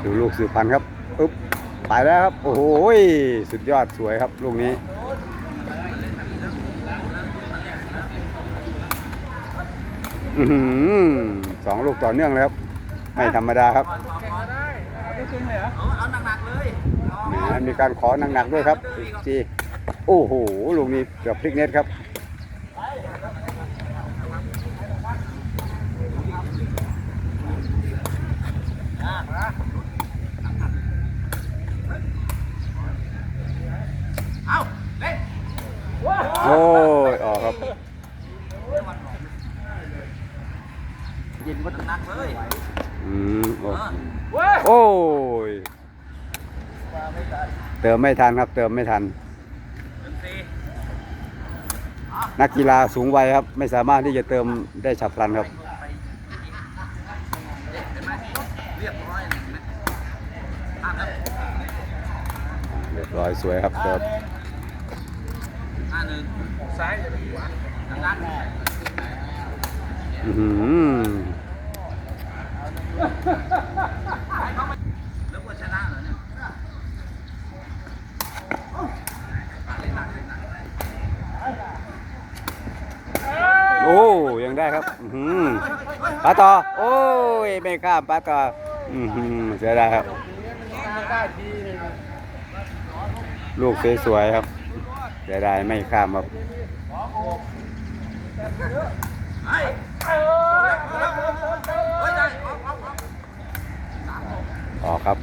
มาดูลูกสืบพันธุ์ครับอึ๊บไปแล้วครับ โอ้โหสุดยอดสวยครับ ลูกนี้อื้อหือสองลูกต่อเนื่องเลยครับ ไม่ธรรมดาครับเอาหนักๆเลยนะมีการขอหนักๆด้วยครับจีโอ้โห ลูกนี้เกือบพลิกเน็ตครับ เอาเล่น โอ้ยออกครับ ยินก็หนักเลย อืมโอ้โอ้ย เติมไม่ทันครับ เติมไม่ทัน นักกีฬาสูงวัยครับ ไม่สามารถที่จะเติมได้ฉับพลันครับเห็นไหมเรียบร้อยเห็นไหมภาพครับเรียบร้อยสวยครับเติมอื้อหือ แล้วก็ชนะเหรอเนี่ยเล่นหนักเล่นหนัก โอ้ยัง ได้ครับอื้าต่อ โอ้ย ไม่ข้ามปาต่ออือหือเสียดายครับ ลูกสวยๆครับเสียดายไม่ข้ามครับ เฮ้ยเฮ้ยได้ออกออกออก ออกครับ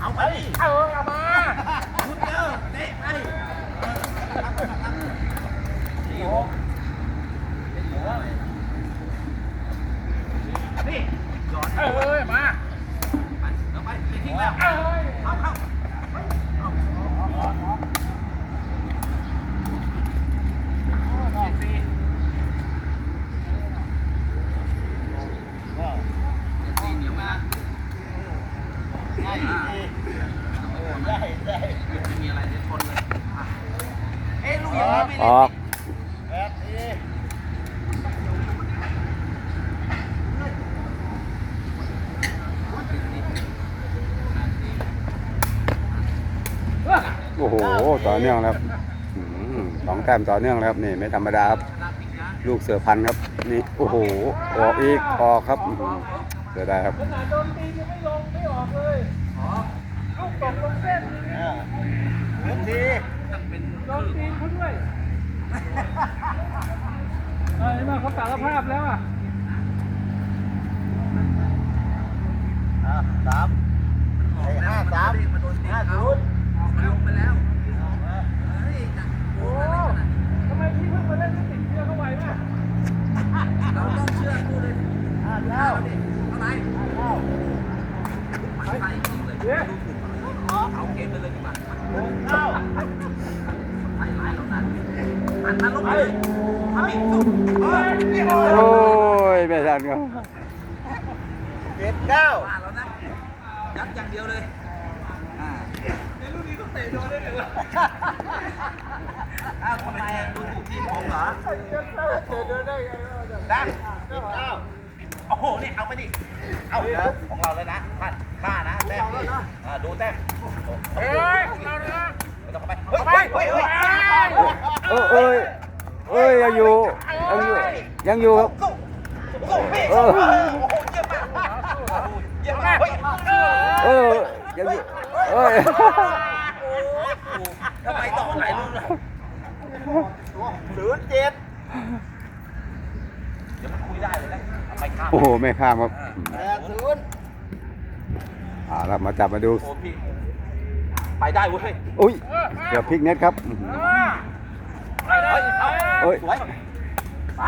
เอาไปดิเอาเอามาคุณเจอเตะไปนี่หยอดเอ้ยมาไปเอาไปเตะทิ้งแล้วเข้าเข้า ตีเหนียวมาได้ได้ได้ไม่มีอะไรเดี๋ยวชนเลยเอ้ลูก อย่างนี้ไม่อได้อกโอ้โห ต่อเนื่องแล้วครับอื้อหือสองแต้มต่อเนื่องแล้วครับนี่ไม่ธรรมดาครับ ลูกเสือพันธุ์ครับ นี่โอ้โหออกอีกออกครับอื้อหือเสียดายครับขนาดโดนตียังไม่ลงไม่ออกเลยลูกตกลงเส้นเล่นดีโดนตีเขาด้วย เออเห็นไหมเขาสารภาพแล้วอะสามไอ้ห้าสามห้าศูนย์มันลงไปแล้วเฮ้ยจะโอ้โอ้ทำไมพี่เพิ่งมาเล่นไม่ติดเชื้อเข้าไปแม่เราต้องเชื่อกูเลยห้าเก้าดิเท่าไหร่ห้าเก้าไปจริงเลยเดี๋ยวเอาเกมไปเลยดีกว่า โอ้ยไม่ทันครับเจ็ดเก้าว่าแล้วนะยัดอย่างเดียวเลยอ่าในรุ่นนี้ต้องเตะโดนได้เลยอ้าวทำไมอะดูถูกทีมผมเหรอดังเก้าโอ้โหนี่เอาไปดิ เอาของเราเลยนะท่านข้านะแต้มดิอ่าดูแต้มเฮ้ยของเราเลยนะไม่ต้องเข้าไปเฮ้ยเฮ้ยเฮ้ย เฮ้ยเอ้ยเอ้ยเอ้ยยังอยู่ยังอยู่ยังอยู่ครับสู้สู้พี่เอสู้อโอ้โหเยี่ยมมากเยี่ยมมากเฮ้ยเออยังอยู่เอ้ยทำไมต่อไหนลูกล่ะศูนย์เจ็ดเดี๋ยวมันคุยได้เลยนะเอาไปข้ามโอ้โหไม่ข้ามครับแปดศูนย์อ่าเรามาจับมาดู โอ้พี่ไปได้เว้ยอุ้ยเกือบพลิกเน็ตครับอื้อหือ เฮ้ยเอาเอ้ยสวยไป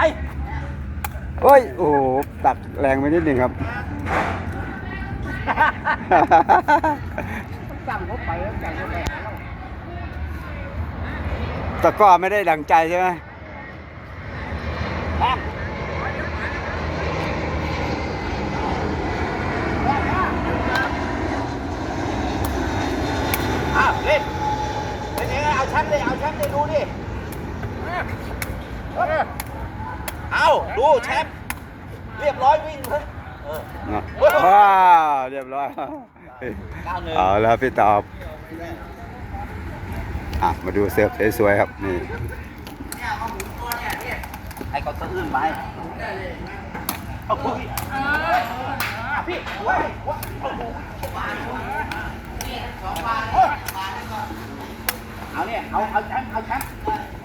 เอ้ย โอ้โหตักแรงไปนิดหนึ่งครับ สั่งเขาไปแล้วสั่งเขาไปหาเราแต่ก็ไม่ได้ดังใจใช่ไหมอ้าวเล่นเป็นยังไงเอาแชมป์เลยเอาแชมป์เลยดูดิเอา ดูแชมป์เรียบร้อยวิ่งเลยเออเนาะว้าวเรียบร้อยเก้าหนึ่งเอาแล้วพี่ตอบอะมาดูเสิร์ฟสวยๆครับนี่ให้เขาสะอื้นไปเอาพี่พี่เว้ยเอาเนี่ยเอาเอาแชมป์เอาแชมป์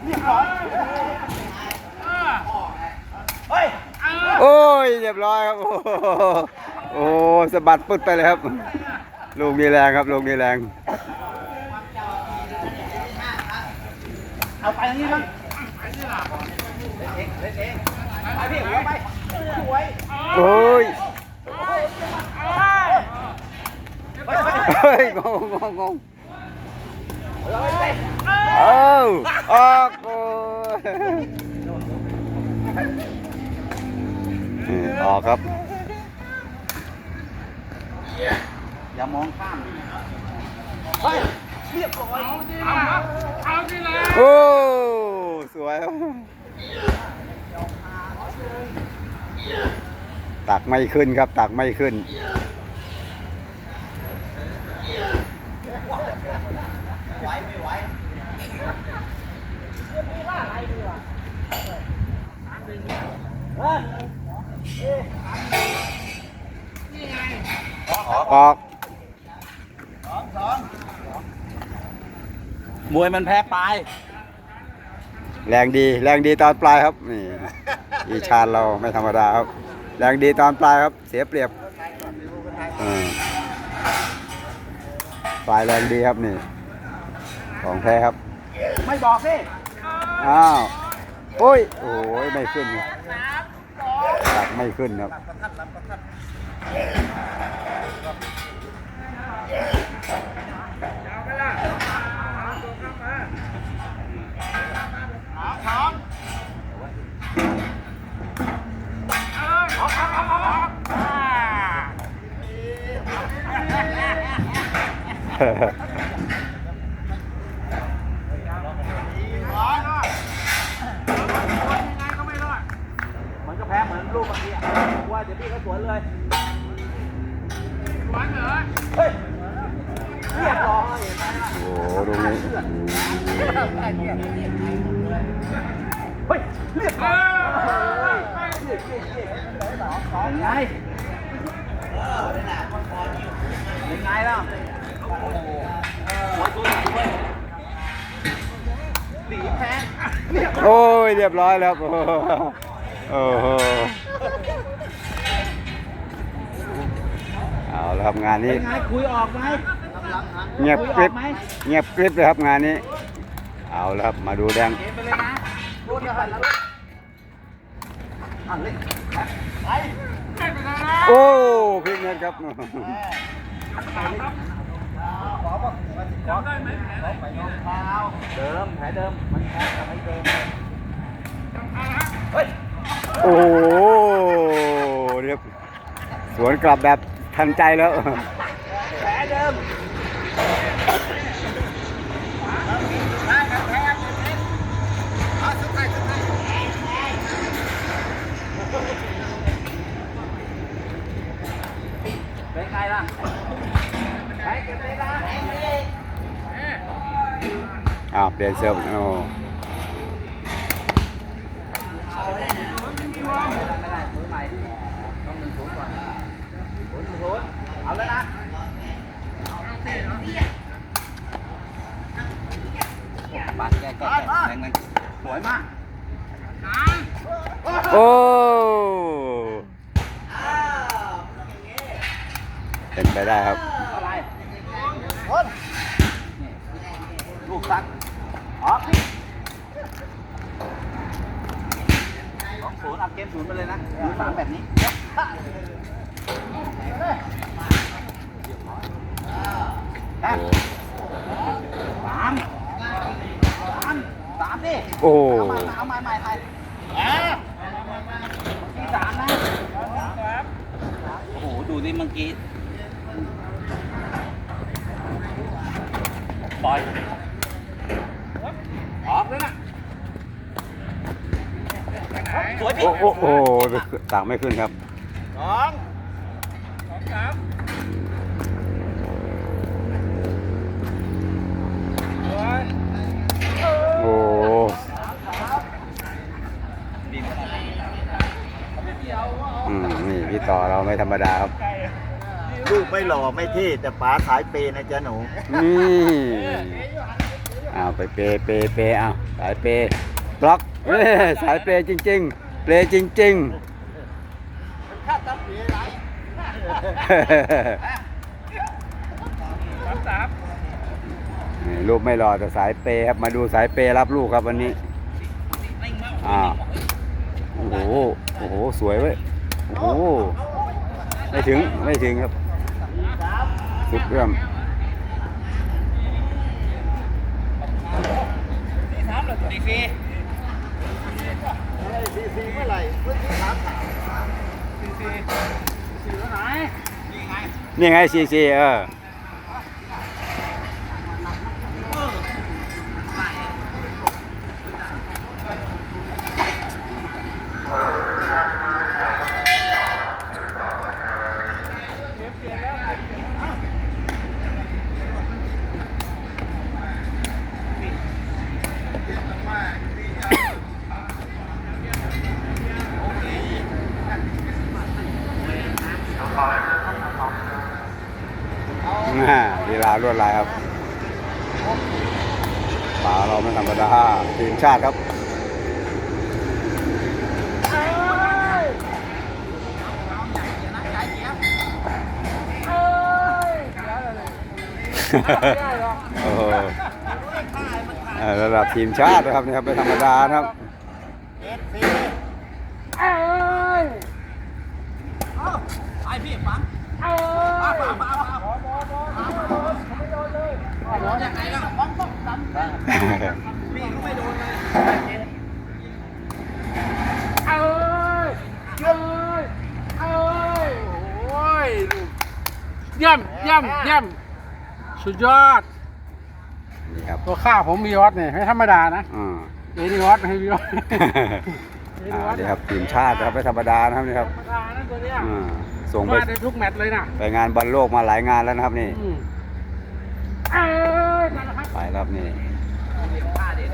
เรียบร้อยเฮ้ยโอ้ยเรียบร้อยครับ โอ้โหโอ้โหสะบัดปึ๊ดไปเลยครับ ลูกนี้แรงครับ ลูกนี้แรง เอาไปทางนี้มั้งไปเองเล่นเองไปพี่หัวไปสวยโอ้ยเฮ้ยเฮ้ยงงงงงเอ้าออกโอ้ย นี่ออกครับ อย่ามองข้ามเฮ้ยเรียบร้อยโอ้ สวยครับตักไม่ขึ้นครับ ตักไม่ขึ้นอ อกมวยมันแพ้ปลาย แรงดี แรงดีตอนปลายครับ นี่ อีชาญเราไม่ธรรมดาครับ แรงดีตอนปลายครับ เสียเปรียบเออปลายแรงดีครับนี่ ของแท้ครับ ไม่บอกสิอ้าว โอ้ย โอ้ย ไม่ขึ้นครับตัก ไม่ขึ้นครับ เฮ้ยเรียบร้อยยังไงยังไงล่ะโอ้โหหัวตัวใหญ่ด้วยหนีแพ้เรียบร้อยโอ้ยเรียบร้อยแล้วครับโอ้โหเอาแล้วครับงานนี้เป็นไงคุยออกไหมเงียบกริบเงียบกริบเลยครับงานนี้ เอาแล้วครับ มาดูแดง เกมไปเลยนะรุ่นเดียวกันแล้วอะเล่นไปโอ้พลิกเน็ตครับเดิมแผลเดิมมันแผลแต่ไม่เดิมเฮ้ยโอ้โหเรียบสวนกลับแบบทันใจแล้ว แผลเดิมเป็นไงล่ะแผลเก็บเลยนะ อ้าวเปลี่ยนเสื้อโอ้เอาแล้วนะปัดแก้แก้แก้แรงๆสวยมาก โอ้เป็นไปได้ครับลูกสัก ออกพี่สองศูนย์เอาเกมศูนย์ไปเลยนะมือสามแบบนี้แต้มสามสามสามดิโอ้เอาใหม่เอาใหม่ใหม่ใหม่ที่สามนะโอ้โห ดูดิเมื่อกี้ปล่อย สวยพี่โอ้โหต่างไม่ขึ้นครับสองสองสามโอ้อืมนี่พี่ต่อเราไม่ธรรมดาครับลูกไม่หล่อไม่เท่แต่ป๋าสายเปนะจ๊ะหนู นี่เอาไปเปเปเปเอาสายเปบล็อกสายเปจริง ๆ เปจริง ๆ สามสามนี่ลูกไม่รอแต่สายเปย์ครับมาดูสายเปย์รับลูกครับวันนี้อ่าโอ้โหโอ้โหสวยเว้ยโอ้โหไม่ถึงไม่ถึงครับสุดเรื่องดีฟรี ซีซีเมื่อไหร่เมื่อที่ถามสี่สี่สี่แล้วไหนนี่ไงซีซีเออ น่า ลีลาลวดลายครับป่าเราไม่ธรรมดาทีมชาติครับเอ้ยเอ้ยแล้วอะไระดับทีมชาตินะครับนี่ครับไม่ธรรมดานะครับ เอสซี เอ้ย ไอพี่ปั๊ม เอ้ย ปั๊มปั๊มปั๊ม หมอหมอหมอหมอไม่โดนเลยหมอ โดนยังไงล่ะปั๊มปั๊มปั๊มพี่ก็ไม่โดนเลย เอ้ยเอ้ยเอ้ยโอ้ยลูกเยี่ย มเยี่ยมเยี่ยม สุดยอด นี่ครับตัวข้าผมมีออสเนี่ยไม่ธรรมดานะอืมเอดีออสไม่ให้วีออส อ่านี่ครับทีมชาตินะครับไม่ธรรมดานะครับนี่ครับธรรมดานะตัวเนี้ยอืมส่งไปมาได้ทุกแมตช์เลยนะไปงานบอลโลกมาหลายงานแล้วนะครับนี่ อืมเอ้ยนั่นแหละครับไปแล้วครับนี่ผ้าเด็ด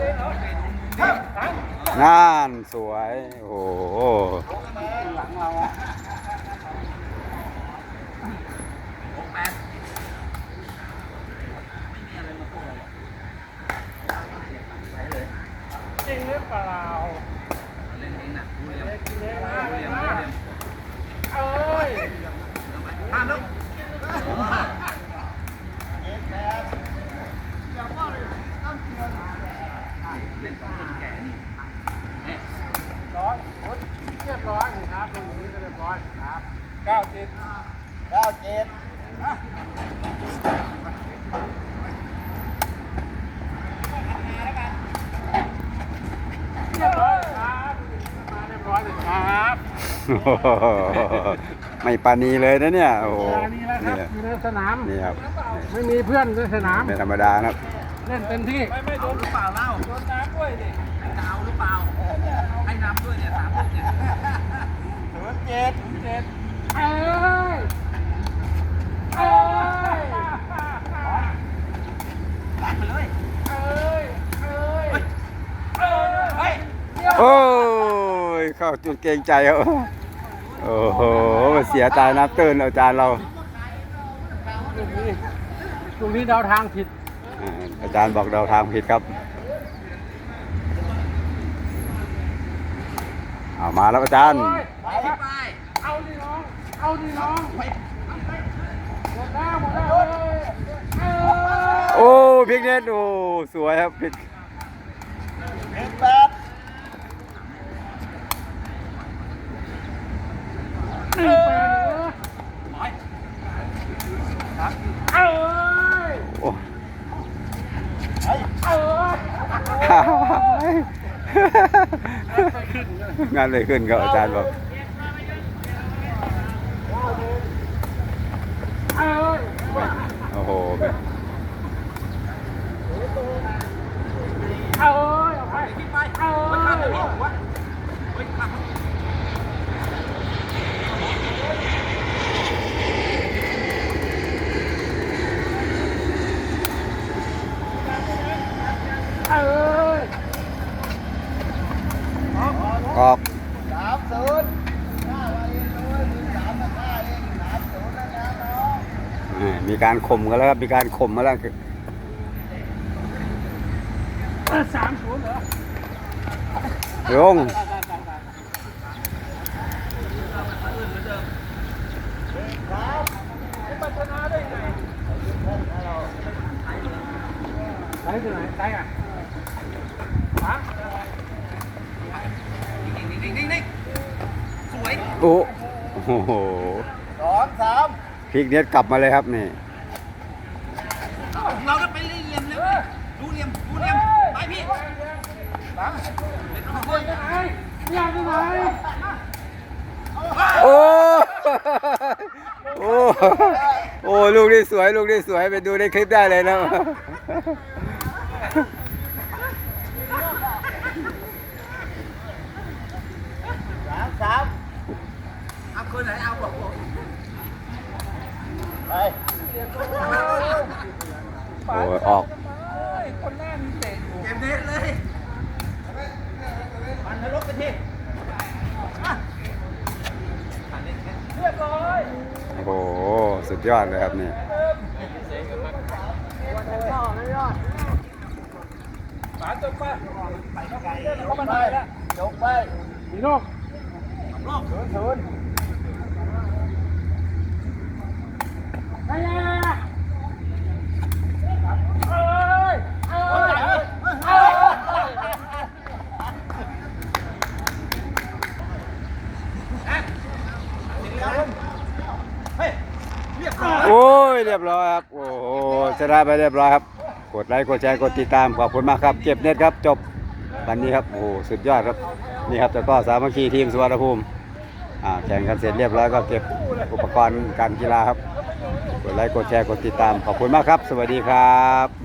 งานสวย โอ้โห หลังเราอะ หกแปด จริงหรือเปล่า เล่นเองน่ะรู้เรื่อง เล็กเล็กมาก รู้ เล็ เรื่ ก อง มาก รู้เรื่อง เอ้ย ห้ามแล้ว ร้อยโอ๊ยเรียบร้อยครับตรงนี้ก็เรียบร้อยครับเก้าสิบ เก้าเจ็ด เรียบร้อยครับมาเรียบร้อยเลยครับ ไม่ปานีเลยนะเนี่ย โอ้โหเวลานี้แล้วครับเนี่ยอยู่ในสนาม นี่ครับไม่มีเพื่อนในสนามไม่ธรรมดานะครับ เล่นเต็มที่ ไม่ไม่โดนหรือเปล่าเล่า โดนน้ำด้วยดิจะเอาหรือเปล่าให้น้ำด้วยเนี่ยสามลูกเนี่ยศูนย์เจ็ดเจ็ดเอ้ยเอ้ยตัดไปเลยเอ้ยเอ้ยเฮ้ยโอ้ยเข้าจุดเกรงใจครับ โอ้โห เสียตายน้ำตื้นอาจารย์เรา ลูกนี้ลูกนี้เดาทางผิดอ่าอาจารย์บอกเราทางผิดครับ เอามาแล้วอาจารย์โอ้ยไปที่ไปเอาดิน้อง เอาดิน้องหมดแล้วหมดแล้วเอ้ยเอ้ยโอ้พลิกเน็ตโอ้ สวยครับพลิก เอ็ดแปด หนึ่งแปดเหรอร้อยเอ้ยโอ้เอ้ยงานเลยขึ้นครับอาจารย์บอกเอ้ยโอ้โหเอ้ยเอาไปที่ไปเอ้เฮ้ยข้ามเลยยพี่วะเฮ้ยข้ามเอ้ย ออกสามศูนมีการข่มกันแล้วครับ มีการข่มมาแล้วคือสามศูนย์เหรอลงไปไหนไปอะ โอ้โหสองสามพลิกเน็ตกลับมาเลยครับนี่เราจะไปเหลี่ยมเลยดูเหลี่ยมดูเหลี่ยมไปพี่ไหนอยากที่ไหนโอ้โอ้โอ้ลูกนี่สวย ลูกนี่สวย ไปดูในคลิปได้เลยนะ สามสาม เอา คนไหนเอาบอกผมไปโอ้ยออกเกมเด็ดเลยมันนรกไปที่โอ้โห สุดยอดเลยครับนี่สามจบไปยกไปยกไปพี่นกศูนย์ศูนย์ไอ้ยาเอ้ยเอ้ยเอ้ย โอ้ยเรียบร้อยครับ โอ้โหชนะไปเรียบร้อยครับ กดไลค์กดแชร์กดติดตามขอบคุณมากครับ เก็บเน็ตครับจบวันนี้ครับโอ้โหสุดยอดครับนี่ครับแต่ก็สามัคคีทีมสุวรรณภูมิแข่งกันเสร็จเรียบร้อยก็เก็บอุปกรณ์การกีฬาครับ กดไลค์กดแชร์กดติดตามขอบคุณมากครับ สวัสดีครับ